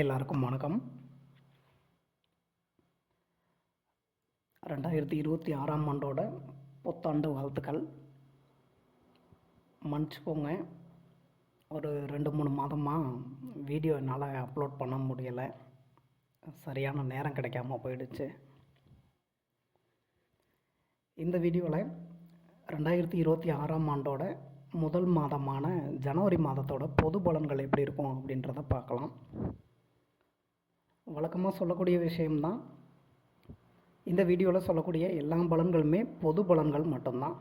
எல்லாருக்கும் வணக்கம். ரெண்டாயிரத்தி இருபத்தி ஆறாம் ஆண்டோட புத்தாண்டு வாழ்த்துக்கள். மன்னிச்சுக்கோங்க ஒரு ரெண்டு மூணு மாதமாக வீடியோ என்னால் அப்லோட் பண்ண முடியலை. சரியான நேரம் கிடைக்காம போயிடுச்சு. இந்த வீடியோவில் ரெண்டாயிரத்தி இருபத்தி ஆறாம் ஆண்டோட முதல் மாதமான ஜனவரி மாதத்தோட பொது பலன்கள் எப்படி இருக்கும் அப்படின்றத பார்க்கலாம். வழக்கமாக சொல்லக்கூடிய விஷயம்தான். இந்த வீடியோவில் சொல்லக்கூடிய எல்லா பலன்களுமே பொது பலன்கள் மட்டும்தான்.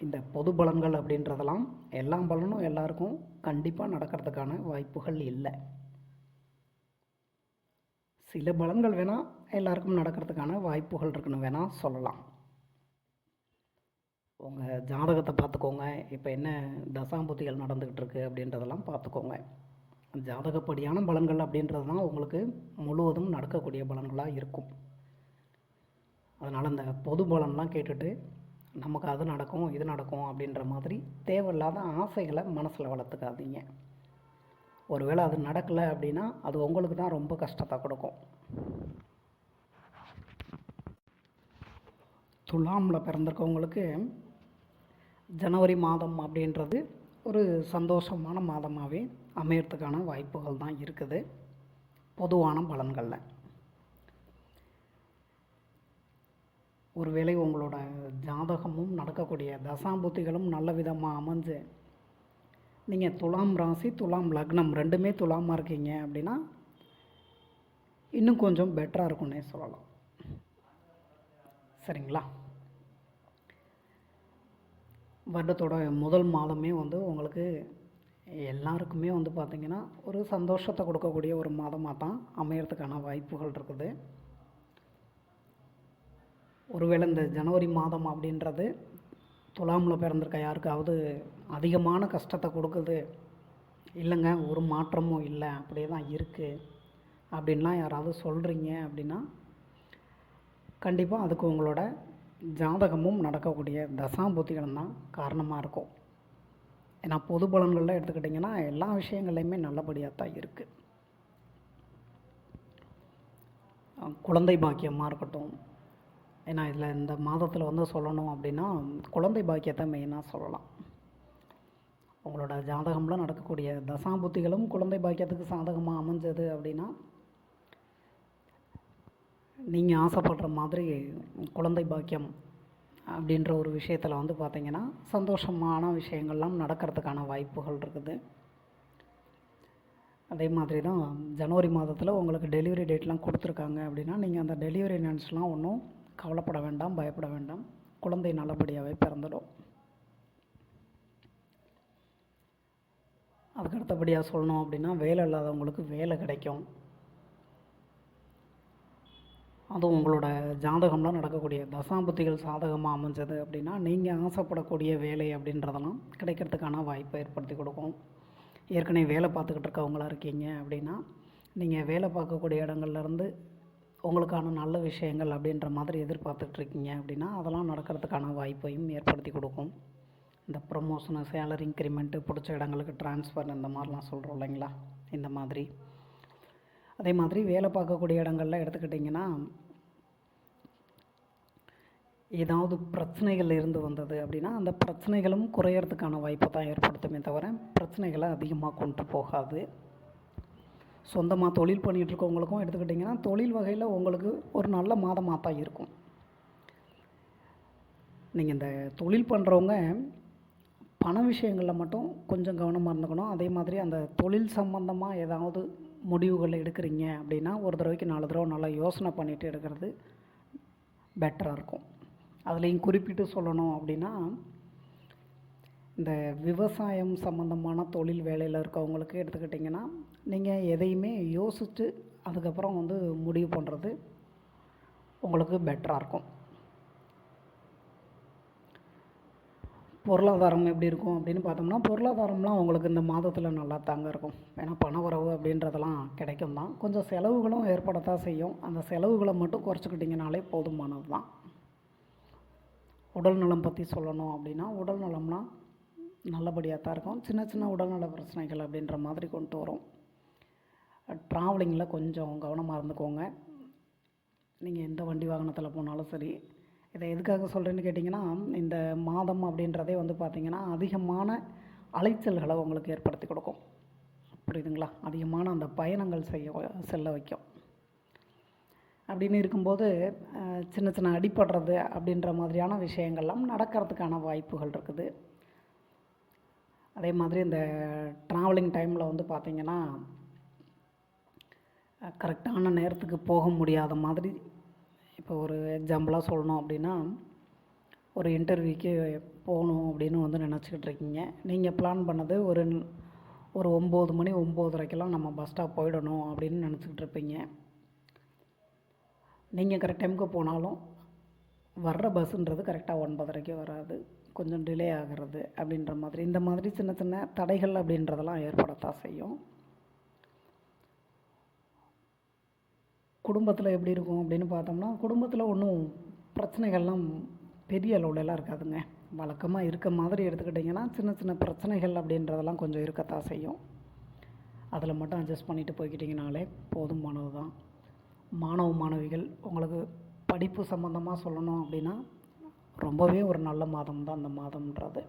இந்த பொது பலன்கள் அப்படின்றதெல்லாம் எல்லா பலனும் எல்லாருக்கும் கண்டிப்பாக நடக்கிறதுக்கான வாய்ப்புகள் இல்லை. சில பலன்கள் வேணால் எல்லாருக்கும் நடக்கிறதுக்கான வாய்ப்புகள் இருக்குன்னு வேணால் சொல்லலாம். உங்கள் ஜாதகத்தை பார்த்துக்கோங்க. இப்போ என்ன தசாம்புத்திகள் நடந்துக்கிட்டு இருக்குது அப்படின்றதெல்லாம் பார்த்துக்கோங்க. ஜாதகப்படியான பலன்கள் அப்படின்றது தான் உங்களுக்கு முழுவதும் நடக்கக்கூடிய பலன்களாக இருக்கும். அதனால் அந்த பொது பலன்லாம் கேட்டுட்டு நமக்கு அது நடக்கும் இது நடக்கும் அப்படின்ற மாதிரி தேவையில்லாத ஆசைகளை மனசில் வளர்த்துக்காதீங்க. ஒருவேளை அது நடக்கலை அப்படின்னா அது உங்களுக்கு தான் ரொம்ப கஷ்டத்தை கொடுக்கும். துலாமில் பிறந்திருக்கவங்களுக்கு ஜனவரி மாதம் அப்படின்றது ஒரு சந்தோஷமான மாதமாகவே அமையறதுக்கான வாய்ப்புகள் தான் இருக்குது. பொதுவான பலன்களில். ஒருவேளை உங்களோட ஜாதகமும் நடக்கக்கூடிய தசாம்புத்திகளும் நல்ல விதமாக அமைஞ்சு நீங்கள் துலாம் ராசி துலாம் லக்னம் ரெண்டுமே துலாமாக இருக்கீங்க அப்படின்னா இன்னும் கொஞ்சம் பெட்டராக இருக்கும்னே சொல்லலாம். சரிங்களா? வருடத்தோட முதல் மாதமே வந்து உங்களுக்கு எல்லாருக்குமே வந்து பார்த்திங்கன்னா ஒரு சந்தோஷத்தை கொடுக்கக்கூடிய ஒரு மாதமாக தான் அமையறதுக்கான வாய்ப்புகள் இருக்குது. ஒருவேளை இந்த ஜனவரி மாதம் அப்படின்றது துலாமில் பிறந்திருக்க யாருக்காவது அதிகமான கஷ்டத்தை கொடுக்குது. இல்லைங்க ஒரு மாற்றமும் இல்லை அப்படியே தான் இருக்குது அப்படின்லாம் யாராவது சொல்கிறீங்க அப்படின்னா கண்டிப்பாக அதுக்கு உங்களோட ஜாதகமும் நடக்கக்கூடிய தசாபுத்திகளும் தான் காரணமாக இருக்கும். ஏன்னா பொது பலன்கள்லாம் எடுத்துக்கிட்டிங்கன்னா எல்லா விஷயங்கள்லையுமே நல்லபடியாக தான் இருக்குது குழந்தை பாக்கியமாக இருக்கட்டும். ஏன்னா இதில் இந்த மாதத்தில் வந்து சொல்லணும் அப்படின்னா குழந்தை பாக்கியத்தை மெயினாக சொல்லலாம். உங்களோட ஜாதகம்லாம் நடக்கக்கூடிய தசாபுத்திகளும் குழந்தை பாக்கியத்துக்கு சாதகமாக அமைஞ்சது அப்படின்னா நீங்கள் ஆசைப்படுற மாதிரி குழந்தை பாக்கியம் அப்படின்ற ஒரு விஷயத்தில் வந்து பார்த்திங்கன்னா சந்தோஷமான விஷயங்கள்லாம் நடக்கிறதுக்கான வாய்ப்புகள் இருக்குது. அதே மாதிரி தான் ஜனவரி மாதத்தில் உங்களுக்கு டெலிவரி டேட்லாம் கொடுத்துருக்காங்க அப்படின்னா நீங்கள் அந்த டெலிவரி நினச்சலாம் ஒன்றும் கவலைப்பட வேண்டாம் பயப்பட வேண்டாம். குழந்தை நல்லபடியாகவே பிறந்துடும். அதுக்கு அடுத்தபடியாக சொல்லணும் அப்படின்னா வேலை இல்லாதவங்களுக்கு வேலை கிடைக்கும். அதுவும் உங்களோட ஜாதகம்லாம் நடக்கக்கூடிய தசாம்புத்திகள் சாதகமாக அமைஞ்சது அப்படின்னா நீங்கள் ஆசைப்படக்கூடிய வேலை அப்படின்றதெல்லாம் கிடைக்கிறதுக்கான வாய்ப்பை ஏற்படுத்தி கொடுக்கும். ஏற்கனவே வேலை பார்த்துக்கிட்டு இருக்கவங்களா இருக்கீங்க அப்படின்னா நீங்கள் வேலை பார்க்கக்கூடிய இடங்கள்லேருந்து உங்களுக்கான நல்ல விஷயங்கள் அப்படின்ற மாதிரி எதிர்பார்த்துட்ருக்கீங்க அப்படின்னா அதெல்லாம் நடக்கிறதுக்கான வாய்ப்பையும் ஏற்படுத்தி கொடுக்கும். இந்த ப்ரொமோஷனு சேலரி இன்க்ரிமெண்ட்டு பிடிச்ச இடங்களுக்கு ட்ரான்ஸ்ஃபர் இந்த மாதிரிலாம் சொல்கிறோம் இல்லைங்களா? இந்த மாதிரி. அதே மாதிரி வேலை பார்க்கக்கூடிய இடங்கள்ல எடுத்துக்கிட்டிங்கன்னா ஏதாவது பிரச்சனைகள் இருந்து வந்தது அப்படின்னா அந்த பிரச்சனைகளும் குறையறதுக்கான வாய்ப்பை தான் ஏற்படுத்துமே தவிர பிரச்சனைகளை அதிகமாக கொண்டு போகாது. சொந்தமாக தொழில் பண்ணிகிட்டு இருக்கவங்களுக்கும் எடுத்துக்கிட்டிங்கன்னா தொழில் வகையில் உங்களுக்கு ஒரு நல்ல மாதமாக தான் இருக்கும். நீங்கள் இந்த தொழில் பண்ணுறவங்க பண விஷயங்களில் மட்டும் கொஞ்சம் கவனமாக இருந்துக்கணும். அதே மாதிரி அந்த தொழில் சம்மந்தமாக ஏதாவது முடிவுகள் எடுக்கிறீங்க அப்படின்னா ஒரு தடவைக்கு நாலு தடவை நல்லா யோசனை பண்ணிவிட்டு எடுக்கிறது பெட்டராக இருக்கும். அதுலேயும் குறிப்பிட்டு சொல்லணும் அப்படின்னா இந்த விவசாயம் சம்மந்தமான தொழில் வேலையில் இருக்கவங்களுக்கு எடுத்துக்கிட்டிங்கன்னா நீங்கள் எதையுமே யோசித்து அதுக்கப்புறம் வந்து முடிவு பண்ணுறது உங்களுக்கு பெட்டராக இருக்கும். பொருளாதாரம் எப்படி இருக்கும் அப்படின்னு பார்த்தோம்னா பொருளாதாரம்லாம் உங்களுக்கு இந்த மாதத்தில் நல்லா தாங்க இருக்கும். ஏன்னா பண வரவு அப்படின்றதெல்லாம் கிடைக்கும் தான் கொஞ்சம் செலவுகளும் ஏற்படத்தான் செய்யும். அந்த செலவுகளை மட்டும் குறைச்சிக்கிட்டிங்கனாலே போதுமானது தான் உடல் நலம் பற்றி சொல்லணும் அப்படின்னா உடல் நலம்லாம் நல்லபடியாக தான் இருக்கும். சின்ன சின்ன உடல்நல பிரச்சனைகள் அப்படின்ற மாதிரி கொண்டு வரும். ட்ராவலிங்கில் கொஞ்சம் கவனமாக இருந்துக்கோங்க. நீங்கள் எந்த வண்டி வாகனத்தில் போனாலும் சரி இதை எதுக்காக சொல்கிறேன்னு கேட்டிங்கன்னா இந்த மாதம் அப்படின்றதே வந்து பார்த்திங்கன்னா அதிகமான அலைச்சல்களை உங்களுக்கு ஏற்படுத்தி கொடுக்கும். புரியுதுங்களா? அதிகமான அந்த பயணங்கள் செய்ய செல்ல வைக்கும். அப்படின்னு இருக்கும்போது சின்ன சின்ன அடிபடுறது அப்படின்ற மாதிரியான விஷயங்கள்லாம் நடக்கிறதுக்கான வாய்ப்புகள் இருக்குது. அதே மாதிரி இந்த ட்ராவலிங் டைமில் வந்து பார்த்திங்கன்னா கரெக்டான நேரத்துக்கு போக முடியாத மாதிரி இப்போ ஒரு எக்ஸாம்பிளாக சொல்லணும் அப்படின்னா ஒரு இன்டர்வியூக்கு போகணும் அப்படின்னு வந்து நினச்சிக்கிட்டு இருக்கீங்க. நீங்கள் பிளான் பண்ணது ஒரு ஒரு ஒம்பது மணி ஒம்போதரைக்கெல்லாம் நம்ம பஸ் ஸ்டாப் போயிடணும் அப்படின்னு நினச்சிக்கிட்டு இருப்பீங்க. நீங்கள் கரெக்ட் டைமுக்கு போனாலும் வர்ற பஸ்ஸுன்றது கரெக்டாக ஒன்பதரைக்கு வராது. கொஞ்சம் டிலே ஆகிறது அப்படின்ற மாதிரி. இந்த மாதிரி சின்ன சின்ன தடைகள் அப்படின்றதெல்லாம் ஏற்படத்தான் செய்யும். குடும்பத்தில் எப்படி இருக்கும் அப்படின்னு பார்த்தோம்னா குடும்பத்தில் ஒன்றும் பிரச்சனைகள்லாம் பெரிய அளவுலலாம் இருக்காதுங்க. வழக்கமாக இருக்க மாதிரி எடுத்துக்கிட்டிங்கன்னா சின்ன சின்ன பிரச்சனைகள் அப்படின்றதெல்லாம் கொஞ்சம் இருக்கத்தான் செய்யும். அதில் மட்டும் அட்ஜஸ்ட் பண்ணிட்டு போய்க்கிட்டிங்கனாலே போதுமானது தான் மாணவ மாணவிகள் உங்களுக்கு படிப்பு சம்மந்தமாக சொல்லணும் அப்படின்னா ரொம்பவே ஒரு நல்ல மாதம் தான் அந்த மாதம்ன்றது.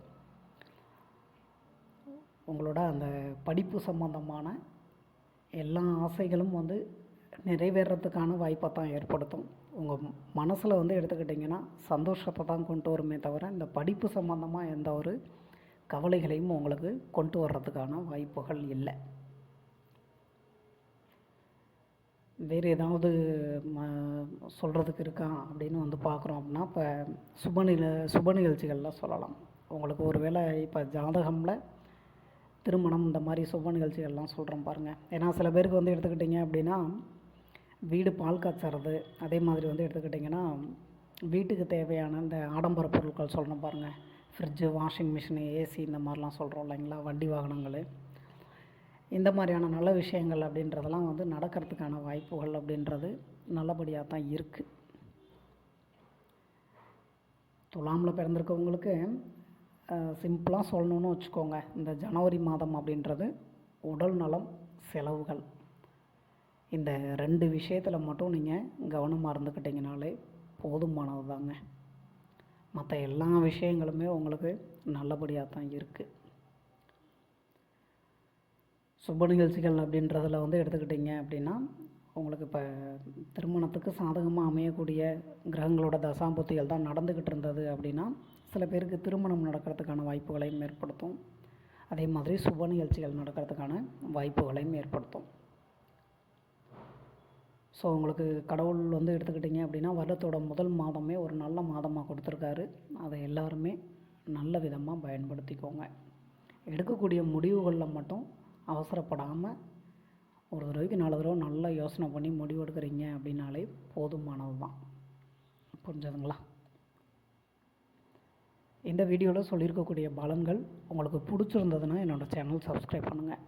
உங்களோட அந்த படிப்பு சம்மந்தமான எல்லா ஆசைகளும் வந்து நிறைவேறத்துக்கான வாய்ப்பை தான் ஏற்படுத்தும். உங்கள் மனசில் வந்து எடுத்துக்கிட்டிங்கன்னா சந்தோஷத்தை தான் கொண்டு வருமே தவிர இந்த படிப்பு சம்மந்தமாக எந்த ஒரு கவலைகளையும் உங்களுக்கு கொண்டு வர்றதுக்கான வாய்ப்புகள் இல்லை. வேறு ஏதாவது சொல்கிறதுக்கு இருக்கா அப்படின்னு வந்து பார்க்குறோம் அப்படின்னா இப்போ சுப நில சுப நிகழ்ச்சிகள்லாம் சொல்லலாம். உங்களுக்கு ஒரு வேளை இப்போ ஜாதகமில் திருமணம் இந்த மாதிரி சுப நிகழ்ச்சிகள்லாம் சொல்கிறோம் பாருங்கள் ஏன்னா சில பேருக்கு வந்து எடுத்துக்கிட்டிங்க அப்படின்னா வீடு பால் காய்ச்சறது அதே மாதிரி வந்து எடுத்துக்கிட்டிங்கன்னா வீட்டுக்கு தேவையான இந்த ஆடம்பர பொருட்கள் சொல்லணும் பாருங்கள் ஃப்ரிட்ஜு வாஷிங் மிஷினு ஏசி இந்த மாதிரிலாம் சொல்கிறோம் இல்லைங்களா? வண்டி வாகனங்கள். இந்த மாதிரியான நல்ல விஷயங்கள் அப்படின்றதெல்லாம் வந்து நடக்கிறதுக்கான வாய்ப்புகள் அப்படின்றது நல்லபடியாக தான் இருக்குது துலாமில் பிறந்திருக்கவங்களுக்கு சிம்பிளாக சொல்லணும்னு வச்சுக்கோங்க. இந்த ஜனவரி மாதம் அப்படின்றது உடல் நலம் செலவுகள். இந்த ரெண்டு விஷயத்தில் மட்டும் நீங்கள் கவனமாக இருந்துக்கிட்டிங்கனாலே போதுமானது தாங்க மற்ற எல்லா விஷயங்களுமே உங்களுக்கு நல்லபடியாக தான் இருக்குது சுப நிகழ்ச்சிகள் அப்படின்றதில் வந்து எடுத்துக்கிட்டிங்க அப்படின்னா உங்களுக்கு இப்போ திருமணத்துக்கு சாதகமாக அமையக்கூடிய கிரகங்களோட தசாம்புத்திகள் தான் நடந்துக்கிட்டு இருந்தது அப்படின்னா சில பேருக்கு திருமணம் நடக்கிறதுக்கான வாய்ப்புகளையும் ஏற்படுத்தும். அதே மாதிரி சுப நிகழ்ச்சிகள் நடக்கிறதுக்கான வாய்ப்புகளையும் ஏற்படுத்தும். ஸோ உங்களுக்கு கடவுள் வந்து எடுத்துக்கிட்டிங்க அப்படின்னா வருடத்தோட முதல் மாதமே ஒரு நல்ல மாதமாக கொடுத்துருக்காரு. அதை எல்லாருமே நல்ல விதமாக பயன்படுத்திக்கோங்க. எடுக்கக்கூடிய முடிவுகளில் மட்டும் அவசரப்படாமல் ஒரு தடவைக்கு நாலு தடவை நல்லா யோசனை பண்ணி முடிவு எடுக்கிறீங்க அப்படின்னாலே போதுமானது தான் புரிஞ்சதுங்களா? இந்த வீடியோவில் சொல்லியிருக்கக்கூடிய பலன்கள் உங்களுக்கு பிடிச்சிருந்ததுன்னா என்னோடய சேனல் சப்ஸ்கிரைப் பண்ணுங்கள்